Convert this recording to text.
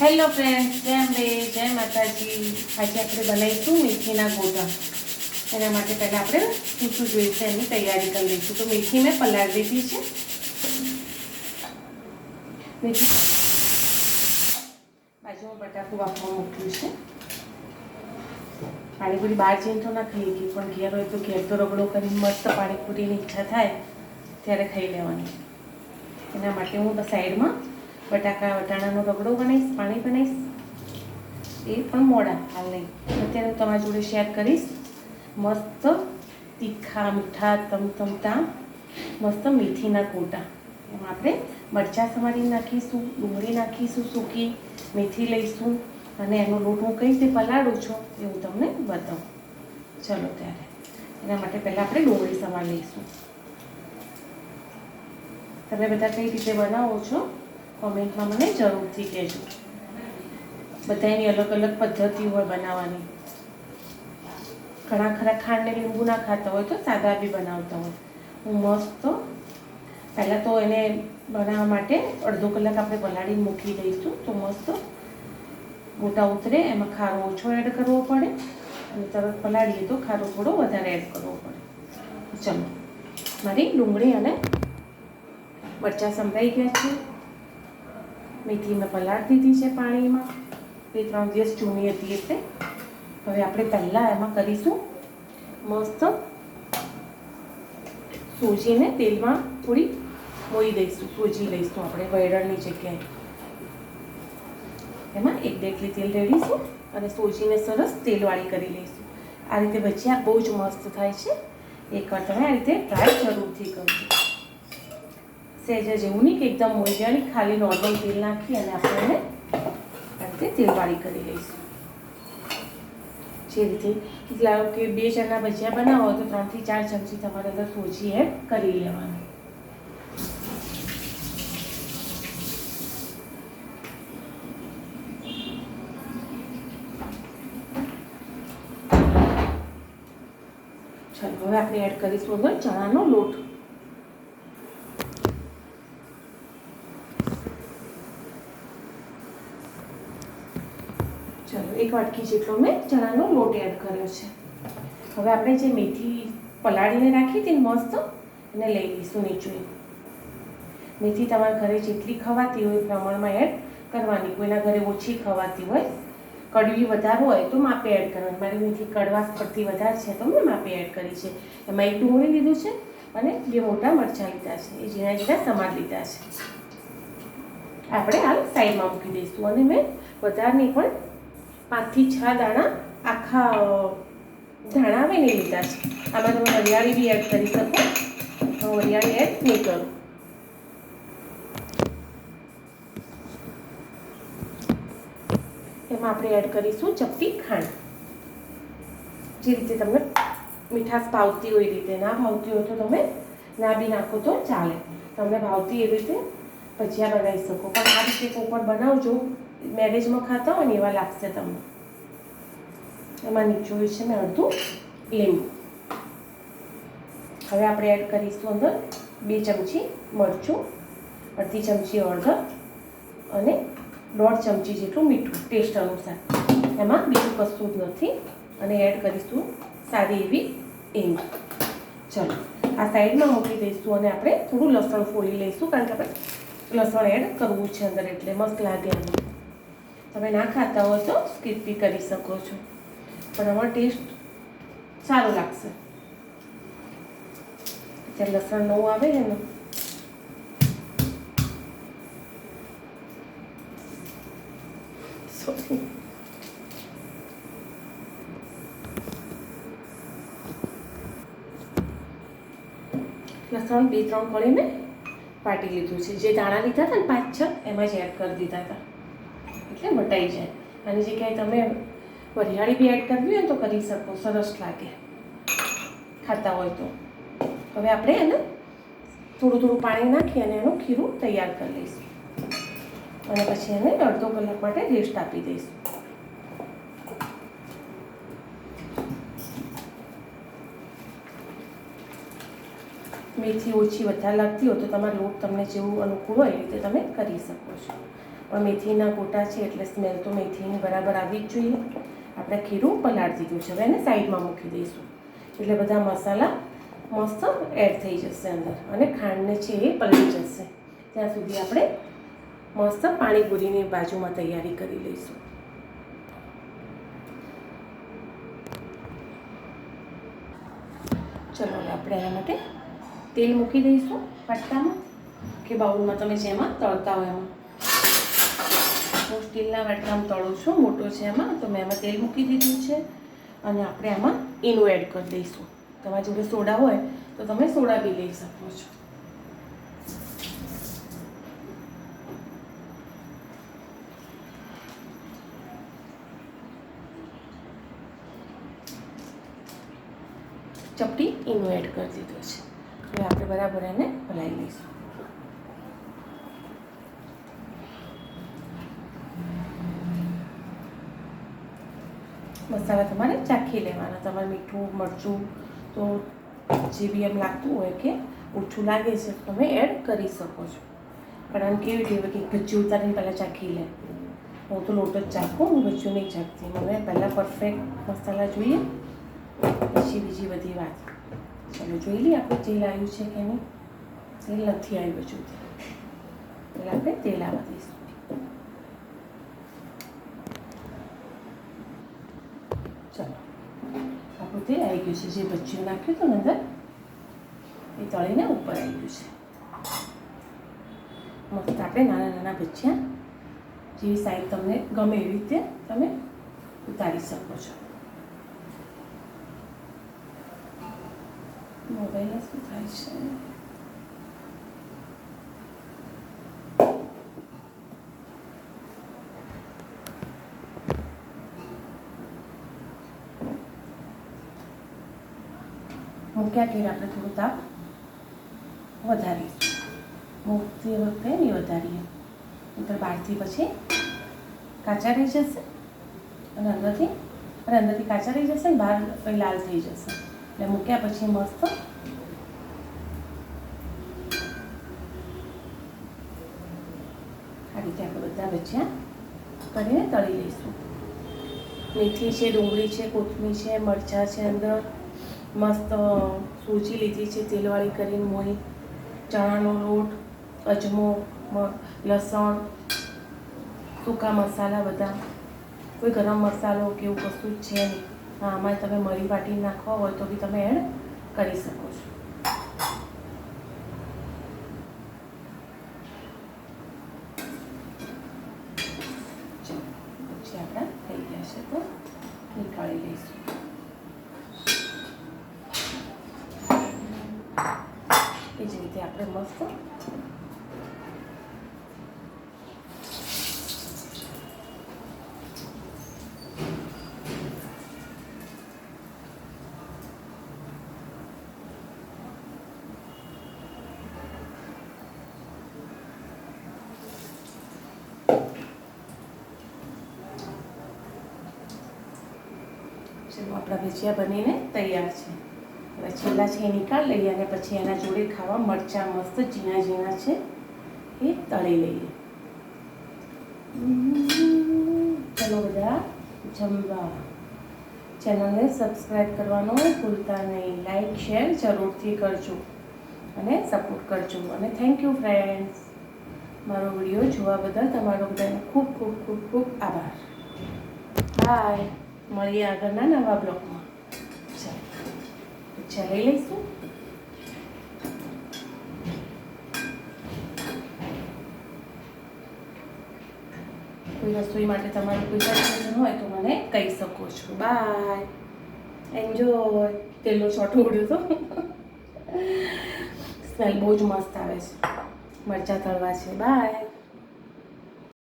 Hello friends જય અંબે જય માતાજી આજે આપણે બનાવીશું મેથીના ગોટા. એના માટે પહેલાં આપણે શું શું જોઈશે, એની તૈયારી કરી લઈશું. તો મેથી મેં પલાળી દીધી છે. મેથી. બાજુમાં બટાકું વાપવા મૂક્યું છે. પાણીપુરી બહાર જઈને તો ના ખાઈ ગઈ પણ ઘેર હોય તો ઘેર તો રગડો કરીને મસ્ત પાણીપુરીની ઈચ્છા થાય, ત્યારે ખાઈ લેવાની. એના માટે હું સાઈડમાં બટાકા, વટાણાનો રગડો બનાવીશ, પાણી બનાવીશ. એ પણ મોડા હાલ નહીં અત્યારે તમારા જોડે શેર કરીશ. મસ્ત તીખા, મીઠા, તમતમતા, મસ્ત મેથીના કોટા એમાં આપણે મરચાં સમારી નાખીશું, ડુંગળી નાખીશું સૂકી, મેથી લઈશું અને એનો લોટ હું કઈ રીતે પલાળું છું એ હું તમને બતાવું. ચલો ત્યારે. એના માટે પહેલાં આપણે ડુંગળી સમાર લઈશું. તમે બધા કઈ રીતે બનાવો છો? કોમેન્ટમાં મને જરૂરથી કહેજો. બધાની અલગ અલગ પદ્ધતિ હોય બનાવવાની. ઘણા ખરા ખાંડને લીંબુ ના ખાતા હોય તો સાદા બી બનાવતા હોય. હું મસ્ત પહેલાં તો એને બનાવવા માટે અડધો કલાક આપણે પલાળીને મૂકી દઈશું તો મસ્ત ગોટા ઉતરે, એમાં ખારો ઓછો એડ કરવો પડે અને તરત પલાળીએ તો ખારો થોડો વધારે એડ કરવો પડે. ચલો, મારી ડુંગળી અને મરચાં સંભળાઈ ગયા છે. મેથી મેં પલાળી દીધી છે પાણીમાં. બે, ત્રણ દિવસ ચૂની હતી એટલે. હવે આપણે પહેલાં એમાં કરીશું. મસ્ત સૂજીને તેલમાં થોડી મોઈ દઈશું. સૂજી લઈશું આપણે વૈરણની જગ્યાએ. એમાં એક ડેકલી તેલ રેડીશું અને સૂજીને સરસ તેલવાળી કરી લઈશું. આ રીતે ભજીયા બહુ જ મસ્ત થાય છે. એકવાર તમે આ રીતે ટ્રાય જરૂરથી કરજો. સહેજ જેવું નહીં કે એકદમ મોજાની ખાલી નોર્મલ તેલ નાખી અને આપણે એને તેલવાળી કરી લઈશું. જે રીતે લાવો કે બે જણના ભજીયા બનાવો તો ત્રણથી ચાર ચમચી તમારે અંદર સોજી એડ કરી લેવાની. ચાલો, હવે આપણે એડ કરીશું ચણાનો લોટ ચલો એક વાટકી જેટલો મેં ચણાનો લોટ એડ કર્યો છે. હવે આપણે જે મેથી પલાળીને રાખી હતી મસ્ત, એને લઈ લઈશું નીચું. મેથી તમારા ઘરે જેટલી ખવાતી હોય પ્રમાણમાં એડ કરવાની. કોઈના ઘરે ઓછી ખવાતી હોય, કડવી વધારે હોય તો માપે એડ કરવાની. મારી મેથી કડવાશ પડતી વધારે છે તો મેં માપે એડ કરી છે. એમાં એક ડુંગળી લીધું છે અને બે મોટા મરચાં લીધા છે. એ ઝીણા ઝીણા સમાર લીધા છે. આપણે હાલ સાઈડમાં મૂકી દઈશું અને મેં વધારની પણ પાંચથી છ દાણા આખા ધાણા આવે ને લીધા છે. આમાં તમે હરિયાળી બી એડ કરી શકો. હું હરિયાળી એડ નહીં કરું. એમાં આપણે એડ કરીશું ચપટી ખાંડ. જે રીતે તમને મીઠાશ ભાવતી હોય એ રીતે. ના ભાવતી હોય તો તમે ના બી નાખો તો ચાલે. તમને ભાવતી એવી રીતે ભજીયા બનાવી શકો. પણ આ રીતે કોઈ પણ બનાવજો મેરેજમાં ખાતા હોય ને એવા લાગશે તમને. એમાં નીચું હોય છે મેં અડધું લીંબુ. હવે આપણે એડ કરીશું અંદર બે ચમચી મરચું, અડધી ચમચી હળદર અને દોઢ ચમચી જેટલું મીઠું ટેસ્ટ અનુસાર. એમાં બીજું કશું જ નથી અને એડ કરીશું સારી એવી એમ ચલો, આ સાઈડમાં મૂકી દઈશું અને આપણે થોડું લસણ ફોડી લઈશું કારણ કે આપણે લસણ એડ કરવું છે અંદર એટલે મસ્ત લાગે એનું તમે ના ખાતા હો તો સ્કીપ બી કરી શકો છો. પણ આમાં ટેસ્ટ સારો લાગશે. ત્યારે લસણ નવું આવે ને. એનું સોરી લસણ બે ત્રણ કળી પાટી લીધું છે. જે દાણા લીધા હતા ને પાંચ છ, એમાં જ એડ કરી દીધા હતા. એટલે મટાઈ જાય. અને જે ક્યાંય તમે વરિયાળી બી એડ કરવી હોય તો કરી શકો, સરસ લાગે. ખાતા હોય તો. હવે આપણે એને થોડું થોડું પાણી નાખી અને એનું ખીરું તૈયાર કરી લઈશું. અને પછી એને અડધો કલાક માટે રેસ્ટ આપી દઈશું. મેથી ઓછી વધારે લાગતી હોય તો તમારે લોટ તમને જેવું અનુકૂળ હોય એ રીતે તમે કરી શકો છો. પણ મેથીના કોટા છે એટલે સ્મેલ તો મેથીની બરાબર આવી જ જોઈએ. આપણે ખીરું પલાળી દીધું છે હવે એને સાઈડમાં મૂકી દઈશું. એટલે બધા મસાલા મસ્ત એડ થઈ જશે અંદર અને ખાંડને છે એ પલળી જશે. ત્યાં સુધી આપણે મસ્ત પાણીપુરીની બાજુમાં તૈયારી કરી લઈશું. ચલો આપણે એના માટે તેલ મૂકી દઈશું પટકામાં કે બાઉલમાં તમે જેમાં તળતા હોય એમાં. હું સ્ટીલના વાટકામાં તળું છું, મોટો છે એમાં, તો મેં એમાં તેલ મૂકી દીધું છે. અને આપણે આમાં એનું એડ કરી દઈશું. તમારી જોડે સોડા હોય, તો તમે સોડા બી લઈ શકો છો. ચપટી એનું એડ કરી દીધું છે. હવે આપણે બરાબર એને ભલાઈ લઈશું. મસાલા તમારે ચાખી લેવાના. તમારે મીઠું, મરચું તો જે બી એમ લાગતું હોય કે ઓછું લાગે છે, તમે એડ કરી શકો છો. પણ આમ કેવી રીતે કે ભજીયું ઉતારીને પહેલાં ચાખી લે. હું તો લોટ જ ચાખું, હું ભજીયું નહીં ચાખતી. મને પહેલાં પરફેક્ટ મસાલા જોઈએ. પછી બીજી બધી વાત. ચાલો જોઈ લઈએ આપણે તેલ આવ્યું છે કે નહીં. તેલ નથી આવ્યું હજુ. એટલે આપણે તેલ આવવા દઈશું. ચલો આપણું તેલ આવી ગયું છે જે ભજીયું નાખ્યું હતું ને અંદર એ તળીને ઉપર આવી ગયું છે મસ્ત આપણે નાના નાના ભજીયા જેવી સાઈડ તમને ગમે એવી રીતે તમે ઉતારી શકો છો મોબાઈલ શું થાય છે મૂક્યા ઘેર આપણે થોડું તાપ વધારીશું? મૂકતી વખતે નહીં વધારીએ. નહીંતર બહારથી પછી કાચા રહી જશે અને અંદરથી અને અંદરથી કાચા રહી જશે બહાર કંઈ લાલ થઈ જશે. એટલે મૂક્યા પછી મસ્ત આ રીતે આપણે બધા ભજીયા કરીને તળી લઈશું. મેથી છે, ડુંગળી છે, કોથમીર છે, મરચાં છે અંદર. મસ્ત સૂજી લીધી છે, તેલવાળી કરીને મોઈ ચણાનો લોટ, અજમો લસણ, સૂકા મસાલા બધા. કોઈ ગરમ મસાલો કે એવું કશું જ છે નહીં. હા, આમાં તમે મરી વાટી નાખવા હોય તો બી તમે એડ કરી શકો છો. આપણા થઈ ગયા છે તો નીકાળી લઈશું. એ જ રીતે આપણે મસ્ત આપણા ભજીયા બનીને તૈયાર છે. હવે છેલ્લા છે એ નીકાળી લઈએ અને પછી એના જોડે ખાવા મરચાં મસ્ત ઝીણા ઝીણા છે એ તળી લઈએ. ચલો બધા, જમવા. ચેનલને સબસ્ક્રાઈબ કરવાનો ભૂલતા નહીં. લાઈક શેર જરૂરથી કરજો અને સપોર્ટ કરજો. અને થેન્ક યુ ફ્રેન્ડ્સ મારો વીડિયો જોવા બદલ તમારો બધાનો ખૂબ ખૂબ ખૂબ ખૂબ આભાર. બાય મળીએ આગળના નવા બ્લોગમાં. લઈ લઈશું કોઈ રસોઈ માટે તમારું કોઈ સજેશન હોય તો મને કહી શકો છો. બાય એન્જોય તેલનો છોટો ઉડ્યો તો. સ્મેલ બહુ જ મસ્ત આવે છે. મરચાં તળવા છે. બાય